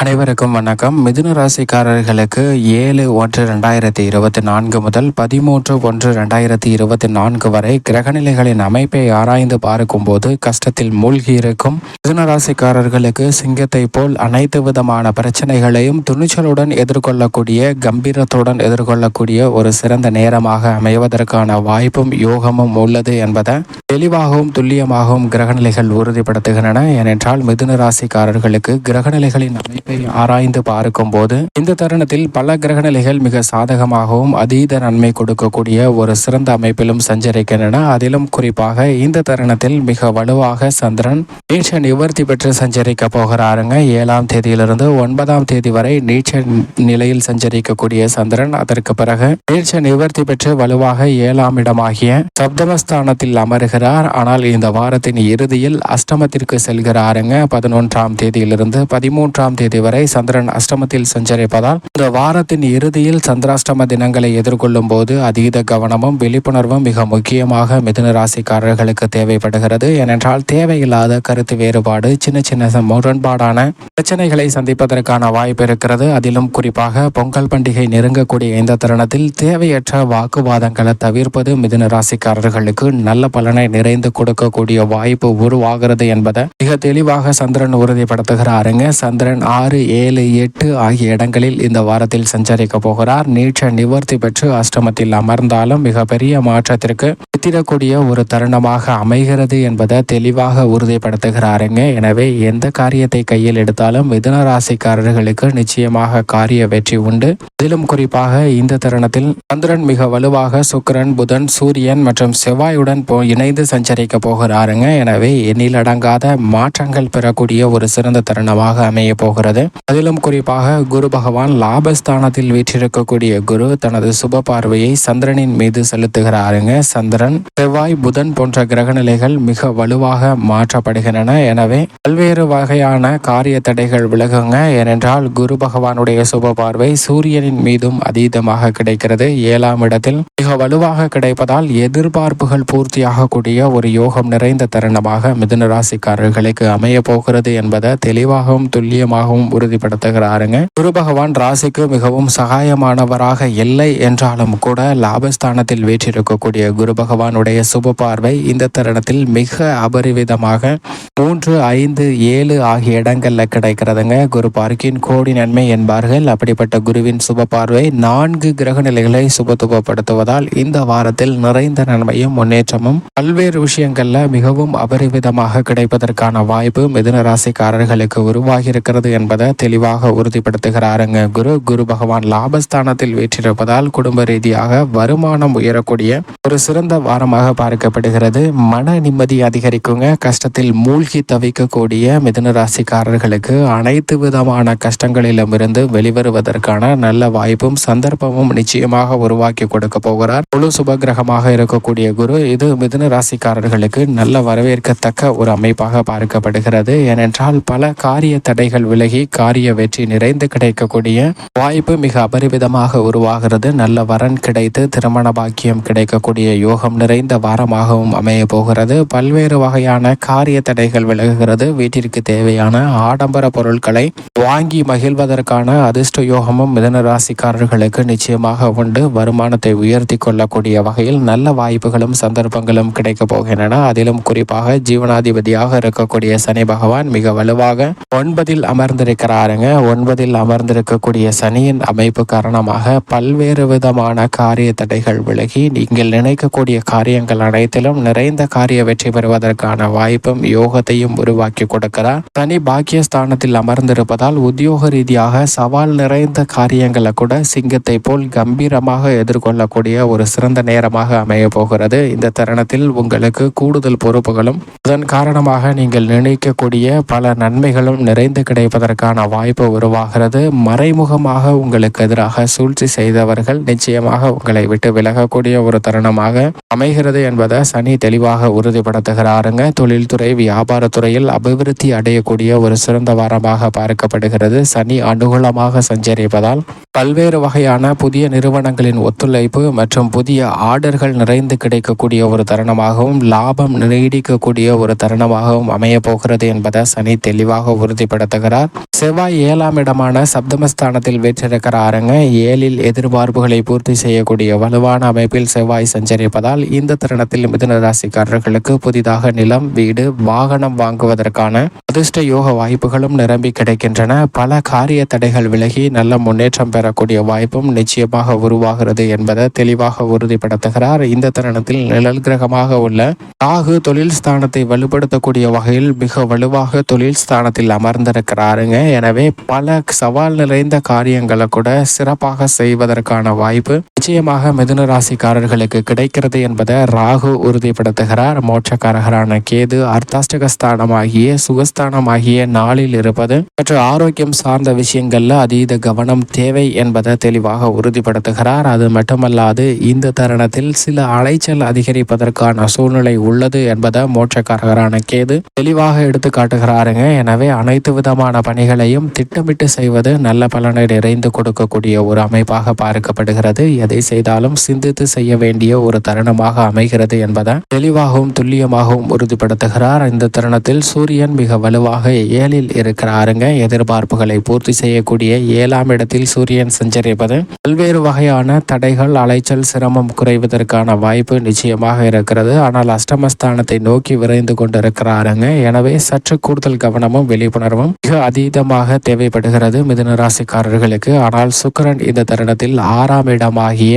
அனைவருக்கும் வணக்கம். மிதுன ராசிக்காரர்களுக்கு ஏழு ஒன்று ரெண்டாயிரத்தி இருபத்தி நான்கு முதல் பதிமூன்று ஒன்று ரெண்டாயிரத்தி இருபத்தி நான்கு வரை கிரகநிலைகளின் அமைப்பை ஆராய்ந்து பார்க்கும்போது கஷ்டத்தில் மூழ்கி இருக்கும். மிதுன ராசிக்காரர்களுக்கு சிங்கத்தை போல் அனைத்து விதமான பிரச்சனைகளையும் துணிச்சலுடன் எதிர்கொள்ளக்கூடிய கம்பீரத்துடன் எதிர்கொள்ளக்கூடிய ஒரு சிறந்த நேரமாக அமைவதற்கான வாய்ப்பும் யோகமும் உள்ளது என்பதை தெளிவாகவும் துல்லியமாகவும் கிரகநிலைகள் உறுதிப்படுத்துகின்றன. ஏனென்றால் மிதுன ராசிக்காரர்களுக்கு கிரகநிலைகளின் அமைப்பு அமைப்பை ஆராய்ந்து பார்க்கும் போது இந்த தருணத்தில் பல கிரகநிலைகள் மிக சாதகமாகவும் அதீத நன்மை கொடுக்கக்கூடிய ஒரு சிறந்த அமைப்பிலும் சஞ்சரிக்கின்றன. அதிலும் குறிப்பாக இந்த தருணத்தில் மிக வலுவாக சந்திரன் நீச்ச நிவர்த்தி பெற்று சஞ்சரிக்க போகிறாருங்க. ஏழாம் தேதியிலிருந்து ஒன்பதாம் தேதி வரை நீச்ச நிலையில் சஞ்சரிக்கக்கூடிய சந்திரன் அதற்கு பிறகு நீச்ச நிவர்த்தி பெற்று வலுவாக ஏழாம் இடமாகிய சப்தமஸ்தானத்தில் அமர்கிறார். ஆனால் இந்த வாரத்தின் இறுதியில் அஷ்டமத்திற்கு செல்கிறாருங்க. பதினொன்றாம் தேதியிலிருந்து பதிமூன்றாம் தேதி தேதி வரை சந்திரன் அஷ்டமத்தில் சஞ்சரிப்பதால் இந்த வாரத்தின் இறுதியில் சந்திராஷ்டம தினங்களை எதிர்கொள்ளும் போது அதீத கவனமும் விழிப்புணர்வும் மிக முக்கியமாக மிதுன ராசிக்காரர்களுக்கு தேவைப்படுகிறது. ஏனென்றால் தேவையில்லாத கருத்து வேறுபாடு சின்ன சின்ன முரண்பாடான பிரச்சனைகளை சந்திப்பதற்கான வாய்ப்பு இருக்கிறது. அதிலும் குறிப்பாக பொங்கல் பண்டிகை நெருங்கக்கூடிய இந்த தருணத்தில் தேவையற்ற வாக்குவாதங்களை தவிர்ப்பது மிதுன ராசிக்காரர்களுக்கு நல்ல பலனை நிறைந்து கொடுக்கக்கூடிய வாய்ப்பு உருவாகிறது என்பதை மிக தெளிவாக சந்திரன் உறுதிப்படுத்துகிறாருங்க. சந்திரன் ஆறு ஆறு ஏழு எட்டு ஆகிய இடங்களில் இந்த வாரத்தில் சஞ்சரிக்க போகிறார். நீட்ச நிவர்த்தி பெற்று அஷ்டமத்தில் அமர்ந்தாலும் மிகப்பெரிய மாற்றத்திற்கு வித்திடக்கூடிய ஒரு தருணமாக அமைகிறது என்பதை தெளிவாக உறுதிப்படுத்துகிறாருங்க எனவே எந்த காரியத்தை கையில் எடுத்தாலும் மிதுன ராசிக்காரர்களுக்கு நிச்சயமாக காரிய வெற்றி உண்டு. அதிலும் குறிப்பாக இந்த தருணத்தில் சந்திரன் மிக வலுவாக சுக்கரன் புதன் சூரியன் மற்றும் செவ்வாயுடன் போ இணைந்து சஞ்சரிக்க போகிறாருங்க எனவே எண்ணிலடங்காத மாற்றங்கள் பெறக்கூடிய ஒரு சிறந்த தருணமாக அமைய போகிறது. வருகிறது அதிலும் குறிப்பாக குரு பகவான் லாபஸ்தானத்தில் வீற்றிருக்கக்கூடிய குரு தனது சுப பார்வையை சந்திரனின் மீது செலுத்துகிறாருங்க. சந்திரன் செவ்வாய் புதன் போன்ற கிரகநிலைகள் மிக வலுவாக மாற்றப்படுகின்றன. எனவே பல்வேறு வகையான காரிய தடைகள் விலகுங்க. ஏனென்றால் குரு பகவானுடைய சுப பார்வை சூரியனின் மீதும் அதீதமாக கிடைக்கிறது. ஏழாம் இடத்தில் மிக வலுவாக கிடைப்பதால் எதிர்பார்ப்புகள் பூர்த்தியாகக்கூடிய ஒரு யோகம் நிறைந்த தருணமாக மிதுன ராசிக்காரர்களுக்கு அமைய போகிறது என்பதை தெளிவாகவும் துல்லியமாகவும் உறுதிப்படுத்துகிறாருங்க. குரு பகவான் ராசிக்கு மிகவும் சகாயமானவராக இல்லை என்றாலும் கூட லாபஸ்தானத்தில் வீற்றிருக்கக்கூடிய குரு பகவானுடைய சுப பார்வை இந்த தருணத்தில் மிக அபரிவிதமாக மூன்று ஐந்து ஏழு ஆகிய இடங்கள்ல கிடைக்கிறதுங்க. குரு பார்க்கின் கோடி நன்மை என்பார்கள். அப்படிப்பட்ட குருவின் சுப பார்வை நான்கு கிரக நிலைகளை சுபத்துவப்படுத்துவதால் இந்த வாரத்தில் நிறைந்த நன்மையும் முன்னேற்றமும் பல்வேறு விஷயங்கள்ல மிகவும் அபரிவிதமாக கிடைப்பதற்கான வாய்ப்பு மிதுன ராசிக்காரர்களுக்கு உருவாகி இருக்கிறது என்பது என்பதை தெளிவாக உறுதிப்படுத்துகிறாருங்க. குரு குரு பகவான் லாபஸ்தானத்தில் வீற்றிருப்பதால் குடும்ப ரீதியாக வருமானம் உயரக்கூடிய ஒரு சிறந்த வாரமாக பார்க்கப்படுகிறது. மன நிம்மதி அதிகரிக்குங்க. கஷ்டத்தில் மூழ்கி தவிக்கக்கூடிய மிதுன ராசிக்காரர்களுக்கு அனைத்து விதமான கஷ்டங்களிலும் இருந்து வெளிவருவதற்கான நல்ல வாய்ப்பும் சந்தர்ப்பமும் நிச்சயமாக உருவாக்கி கொடுக்க போகிறார். முழு சுபகிரகமாக இருக்கக்கூடிய குரு இது மிதுன ராசிக்காரர்களுக்கு நல்ல வரவேற்கத்தக்க ஒரு அமைப்பாக பார்க்கப்படுகிறது. ஏனென்றால் பல காரிய தடைகள் விலகி காரிய வெற்றி நிறைந்து கிடைக்கக்கூடிய வாய்ப்பு மிக அபரிவிதமாக உருவாகிறது. நல்ல வரன் கிடைத்து திருமண பாக்கியம் கிடைக்கக்கூடிய யோகம் நிறைந்த வாரமாகவும் அமைய போகிறது. பல்வேறு வகையான காரிய தடைகள் விலகுகிறது. வீட்டிற்கு தேவையான ஆடம்பர பொருட்களை வாங்கி மகிழ்வதற்கான அதிர்ஷ்ட யோகமும் மிதன ராசிக்காரர்களுக்கு நிச்சயமாக உண்டு. வருமானத்தை உயர்த்தி கொள்ளக்கூடிய வகையில் நல்ல வாய்ப்புகளும் சந்தர்ப்பங்களும் கிடைக்கப் போகின்றன. அதிலும் குறிப்பாக ஜீவனாதிபதியாக இருக்கக்கூடிய சனி பகவான் மிக வலுவாக ஒன்பதில் அமர்ந்த அமர்ந்திருக்கிறாருங்க. ஒன்பதில் அமர்ந்திருக்கக்கூடிய சனியின் அமைப்பு காரணமாக பல்வேறு விதமான காரிய தடைகள் விலகி நீங்கள் நினைக்கக்கூடிய காரியங்கள் அனைத்திலும் நிறைந்த காரிய வெற்றி பெறுவதற்கான வாய்ப்பும் யோகத்தையும் உருவாக்கி கொடுக்கிறார். சனி பாக்கியஸ்தானத்தில் அமர்ந்திருப்பதால் உத்தியோக ரீதியாக சவால் நிறைந்த காரியங்களை கூட சிங்கத்தை போல் கம்பீரமாக எதிர்கொள்ளக்கூடிய ஒரு சிறந்த நேரமாக அமைய போகிறது. இந்த தருணத்தில் உங்களுக்கு கூடுதல் பொறுப்புகளும் அதன் காரணமாக நீங்கள் நினைக்கக்கூடிய பல நன்மைகளும் நிறைந்து கிடைப்பதற்கு அதற்கான வாய்ப்பு உருவாகிறது. மறைமுகமாக உங்களுக்கு எதிராக சூழ்ச்சி செய்தவர்கள் நிச்சயமாக உங்களை விட்டு விலகக்கூடிய ஒரு தருணமாக அமைகிறது என்பதை சனி தெளிவாக உறுதிப்படுத்துகிறாருங்க. தொழில்துறை வியாபாரத்துறையில் அபிவிருத்தி அடையக்கூடிய ஒரு சிறந்த வாரமாக பார்க்கப்படுகிறது. சனி அனுகூலமாக சஞ்சரிப்பதால் பல்வேறு வகையான புதிய நிறுவனங்களின் ஒத்துழைப்பு மற்றும் புதிய ஆர்டர்கள் நிறைந்து கிடைக்கக்கூடிய ஒரு தருணமாகவும் லாபம் நீடிக்கக்கூடிய ஒரு தருணமாகவும் அமையப் போகிறது என்பதை சனி தெளிவாக உறுதிப்படுத்துகிறார். செவ்வாய் ஏழாம் இடமான சப்தமஸ்தானத்தில் வெற்றிருக்கிறாருங்க ஏழில் எதிர்பார்ப்புகளை பூர்த்தி செய்யக்கூடிய வலுவான அமைப்பில் செவ்வாய் சஞ்சரிப்பதால் இந்த தருணத்தில் மிதுன ராசிக்காரர்களுக்கு புதிதாக நிலம் வீடு வாகனம் வாங்குவதற்கான அதிர்ஷ்ட யோக வாய்ப்புகளும் நிரம்பி கிடைக்கின்றன. பல காரிய தடைகள் விலகி நல்ல முன்னேற்றம் பெறக்கூடிய வாய்ப்பும் நிச்சயமாக உருவாகிறது என்பதை தெளிவாக உறுதிப்படுத்துகிறார். இந்த தருணத்தில் நிழல் கிரகமாக உள்ள ராகு தொழில் ஸ்தானத்தை வலுப்படுத்தக்கூடிய வகையில் மிக வலுவாக தொழில் ஸ்தானத்தில் அமர்ந்திருக்கிறாருங்க. எனவே பல சவால் நிறைந்த காரியங்களை கூட சிறப்பாக செய்வதற்கான வாய்ப்பு நிச்சயமாக மிதுன ராசிக்காரர்களுக்கு கிடைக்கிறது என்பதை ராகு உறுதிப்படுத்துகிறார். மோட்சக்காரகரான கேது அர்த்தாஷ்டகஸ்தானமாகிய சுகஸ்தானமாகிய நாளில் இருப்பது மற்றும் ஆரோக்கியம் சார்ந்த விஷயங்கள்ல அதீத கவனம் தேவை என்பதை தெளிவாக உறுதிப்படுத்துகிறார். அது மட்டுமல்லாது இந்த தருணத்தில் சில அலைச்சல் அதிகரிப்பதற்கான சூழ்நிலை உள்ளது என்பதை மோட்சக்காரகரான கேது தெளிவாக எடுத்து காட்டுகிறாருங்க எனவே அனைத்து விதமான பணிகள் பணிகளையும் திட்டமிட்டு செய்வது நல்ல பலனை நிறைந்து கொடுக்கக்கூடிய ஒரு அமைப்பாக பார்க்கப்படுகிறது. எதை செய்தாலும் சிந்தித்து செய்ய வேண்டிய ஒரு தருணமாக அமைகிறது என்பதை தெளிவாகவும் துல்லியமாகவும் உறுதிப்படுத்துகிறார். இந்த தருணத்தில் சூரியன் மிக வலுவாக ஏழில் இருக்கிறாருங்க. எதிர்பார்ப்புகளை பூர்த்தி செய்யக்கூடிய ஏழாம் இடத்தில் சூரியன் சஞ்சரிப்பது பல்வேறு வகையான தடைகள் அலைச்சல் சிரமம் குறைவதற்கான வாய்ப்பு நிச்சயமாக இருக்கிறது. ஆனால் அஷ்டமஸ்தானத்தை நோக்கி விரைந்து கொண்டிருக்கிறாருங்க. எனவே சற்று கூடுதல் கவனமும் விழிப்புணர்வும் மிக அதீதமாக தேவைப்படுகிறது மிதுன ராசிக்காரர்களுக்கு. ஆனால் சுக்கரன் இந்த தருணத்தில் ஆறாம் இடமாகிய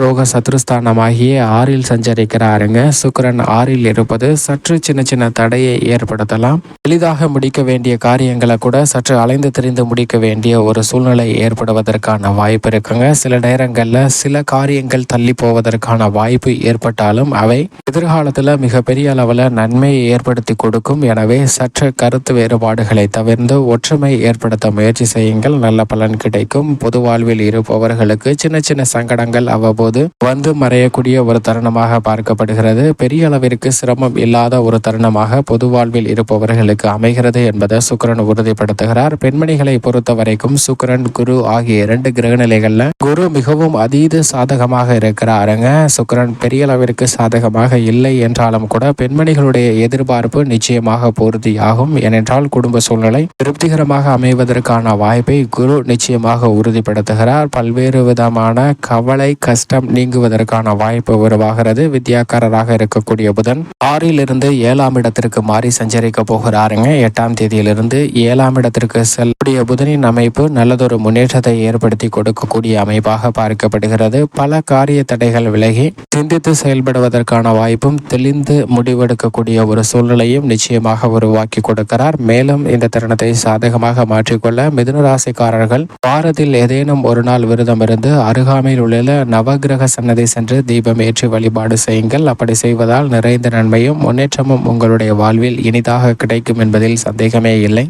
ரோக சத்ருஸ்தானமாகிய ஆறில் சஞ்சரிக்கிறாருங்க. சுக்கரன் ஆறில் இருப்பது சற்று சின்ன சின்ன தடையை ஏற்படுத்தலாம். எளிதாக முடிக்க வேண்டிய காரியங்களை கூட சற்று அலைந்து தெரிந்து முடிக்க வேண்டிய ஒரு சூழ்நிலை ஏற்படுவதற்கான வாய்ப்பு இருக்குங்க. சில நேரங்களில் சில காரியங்கள் தள்ளி போவதற்கான வாய்ப்பு ஏற்பட்டாலும் அவை எதிர்காலத்தில் மிகப்பெரிய அளவில் நன்மையை ஏற்படுத்தி கொடுக்கும். எனவே சற்று கருத்து வேறுபாடுகளை தவிர்த்து ஒற்றுமை ஏற்படுத்த முயற்சி செய்யுங்கள். நல்ல பலன் கிடைக்கும். பொது வாழ்வில் இருப்பவர்களுக்கு சின்ன சின்ன சங்கடங்கள் அவ்வப்போது வந்து மறையக்கூடிய ஒரு தருணமாக பார்க்கப்படுகிறது. பெரிய அளவிற்கு சிரமம் இல்லாத ஒரு தருணமாக பொது வாழ்வில் இருப்பவர்களுக்கு அமைகிறது என்பதை சுக்கரன் உறுதிப்படுத்துகிறார். பெண்மணிகளை பொறுத்த வரைக்கும் சுக்கரன் குரு ஆகிய இரண்டு கிரகநிலைகள்ல குரு மிகவும் அதீத சாதகமாக இருக்கிறாருங்க. சுக்கரன் பெரிய அளவிற்கு சாதகமாக இல்லை என்றாலும் கூட பெண்மணிகளுடைய எதிர்பார்ப்பு நிச்சயமாக பூர்த்தியாகும். ஏனென்றால் குடும்ப சூழ்நிலை திருப்திகரமாக அமைவதற்கான வாய்ப்பை குரு நிச்சயமாக உறுதிப்படுத்துகிறார். பல்வேறு விதமான கவலை கஷ்டம் நீங்குவதற்கான வாய்ப்பு உருவாகிறது. வித்யாக்காரராக இருக்கக்கூடிய புதன் ஆறிலிருந்து ஏழாம் இடத்திற்கு மாறி சஞ்சரிக்க போகிறாருங்க. எட்டாம் தேதியிலிருந்து ஏழாம் இடத்திற்கு செல்லக்கூடிய புதனின் அமைப்பு நல்லதொரு முன்னேற்றத்தை ஏற்படுத்தி கொடுக்கக்கூடிய அமைப்பாக பார்க்கப்படுகிறது. பல காரிய தடைகள் விலகி சிந்தித்து செயல்படுவதற்கான வாய்ப்பும் தெளிந்து முடிவெடுக்கக்கூடிய ஒரு சூழ்நிலையும் நிச்சயமாக உருவாக்கி கொடுக்கிறார். மேலும் இந்த தருணத்தை சாதகம் சாதகமாக மாற்றிக்கொள்ள மிதுன ராசிக்காரர்கள் வாரத்தில் ஏதேனும் ஒரு நாள் விரதம் இருந்து அருகாமையில் உள்ள நவகிரக சன்னதி சென்று தீபம் ஏற்றி வழிபாடு செய்யுங்கள். அப்படி செய்வதால் நிறைந்த நன்மையும் முன்னேற்றமும் உங்களுடைய வாழ்வில் இனிதாக கிடைக்கும் என்பதில் சந்தேகமே இல்லை.